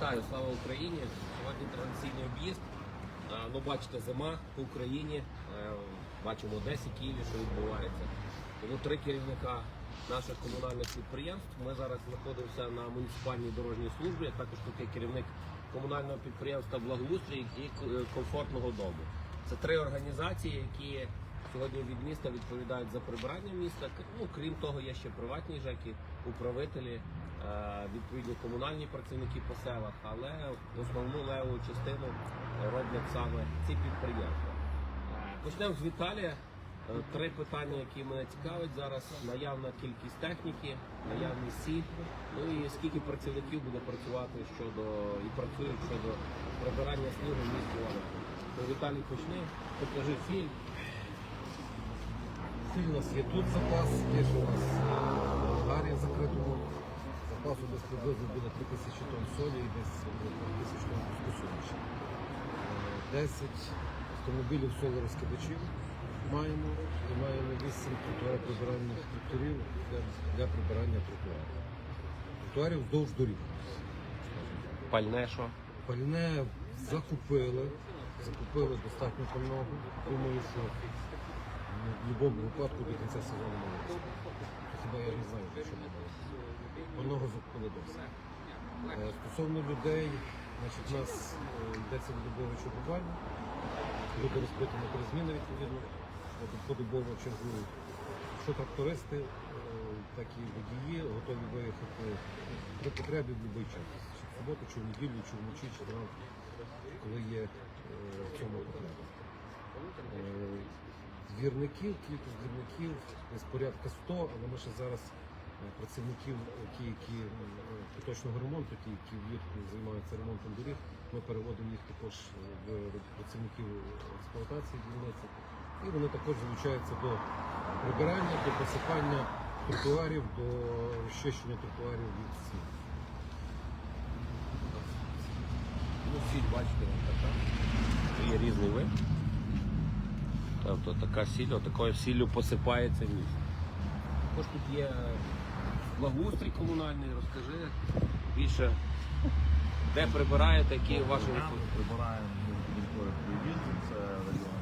Вітаю, слава Україні! Сьогодні традиційний об'їзд. Ну, бачите, зима по Україні. Е, Бачимо Одесі, Києві, що відбувається. Тому три керівника наших комунальних підприємств. Ми зараз знаходимося на муніципальній дорожній службі. Я також тут є керівник комунального підприємства Благоустрій і е, комфортного дому. Це три організації, які сьогодні від міста відповідають за прибирання міста. Ну, крім того, є ще приватні ЖЕКи, управителі, відповідні комунальні працівники по селах, але основну леву частину роблять саме ці підприємства. Е, Почнемо з Віталія. Е, Три питання, які мене цікавить зараз: наявна кількість техніки, наявність сіль, ну і скільки працівників буде працювати щодо і працюють щодо прибирання снігу в місті Івано-Франківськ. Віталій почни, покажи сіль. Сіль у нас є тут запас, є у нас е, в. Запасу десь приблизно буде 3 тисячі тонн солі і десь 10 тонн куску суміші. Е, 10 автомобілів солорозкидачів маємо і маємо 8 тротуароприбиральних тракторів для, для прибирання тротуарів. Тротуарів вздовж доріг. Пальне що? Пальне закупили, закупили достатньо пального. Думаю, що в будь-якому випадку до кінця сезону має бути. Я не знаю, що ми мали. Пального закупили досить. Е, Стосовно людей, значить, нас е, йдеться добове чергування. Люди розбиті на три зміни відповідно, подобово чергують. Що трактористи, е, так і водії готові виїхати при потребі в будь-який час. Чи в суботу, чи в неділю, чи вночі, чи зранку, коли є е, в цьому потреба. Двірників, кількість двірників десь порядка 100, але ми ще зараз е, працівників, які, які е, поточного ремонту, ті, які влітку займаються ремонтом доріг, ми переводимо їх також е, в працівників експлуатації дільниці. І вони також залучаються до прибирання, до посипання тротуарів, до розчищення тротуарів від снігу. Ну, сіль, бачите, така. Є різний вид. Тобто така сіль, отакою сіллю посипається місто. Також тут є благоустрій комунальний, розкажи більше, де прибираєте, які ваші висновки? прибираємо територію приїзду, це район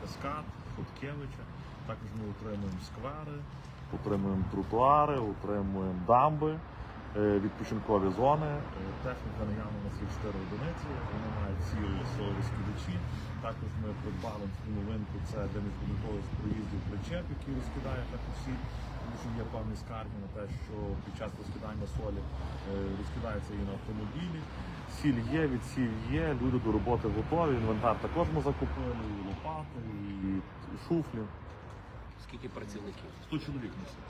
Каскад, Хоткевича. Також ми утримуємо сквери, утримуємо тротуари, утримуємо дамби, відпочинкові зони. Е, Техніка наявна нас є 4 одиниці, вони мають солові скидачі. Також ми придбали новинку, це для міжбудинкових проїздів причеп, який розкидає так усі. Тому що є певні скарги на те, що під час розкидання солі е, розкидається і на автомобілі. Сіль є, від сіль є, люди до роботи готові. Інвентар також ми закупили, і лопати, і шуфлі. Скільки працівників? 100 чоловік на все.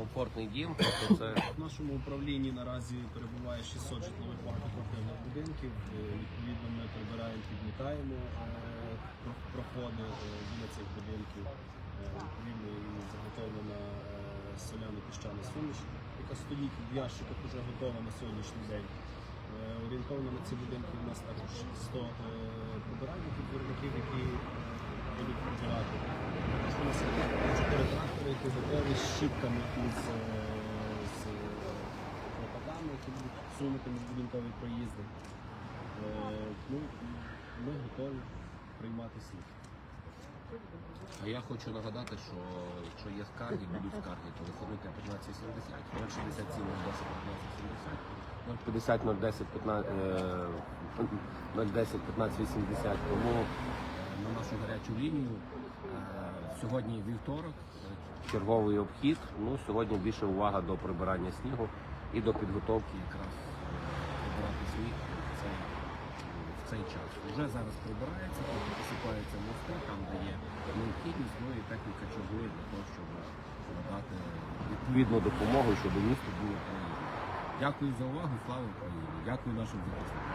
Комфортний дім, тобто це В нашому управлінні наразі перебуває 600 житлових багатоквартирних будинків. Е, Відповідно, ми прибираємо, підмітаємо е, проходи е, біля цих будинків. Відповідно, і заготовлена е, соляно-піщана суміш, яка стоїть в ящиках, вже готова на сьогоднішній день. Орієнтовно на ці будинки у нас також 100 е, прибиральників, двірників, які будуть прибирати. Чотири трактори, які готові з щітками і з, е, які будуть сунути міжбудинкові проїзди. Е, Ну, ми готові приймати сніг. А я хочу нагадати, що якщо є скарги, будуть скарги, телефонуйте 1570, 067 010 1570, 050 010 15, е, 010 15 80. Тому е, на нашу гарячу лінію е, сьогодні вівторок, черговий обхід. Ну, сьогодні більше увага до прибирання снігу і до підготовки якраз прибирати сніг в цей, в цей час. Вже зараз прибирається, тобто посипаються мости, там де є необхідність, ну і техніка чергує для того, щоб надати відповідну допомогу, щоб місто було. Дякую за увагу, слава Україні! Дякую нашим захисникам.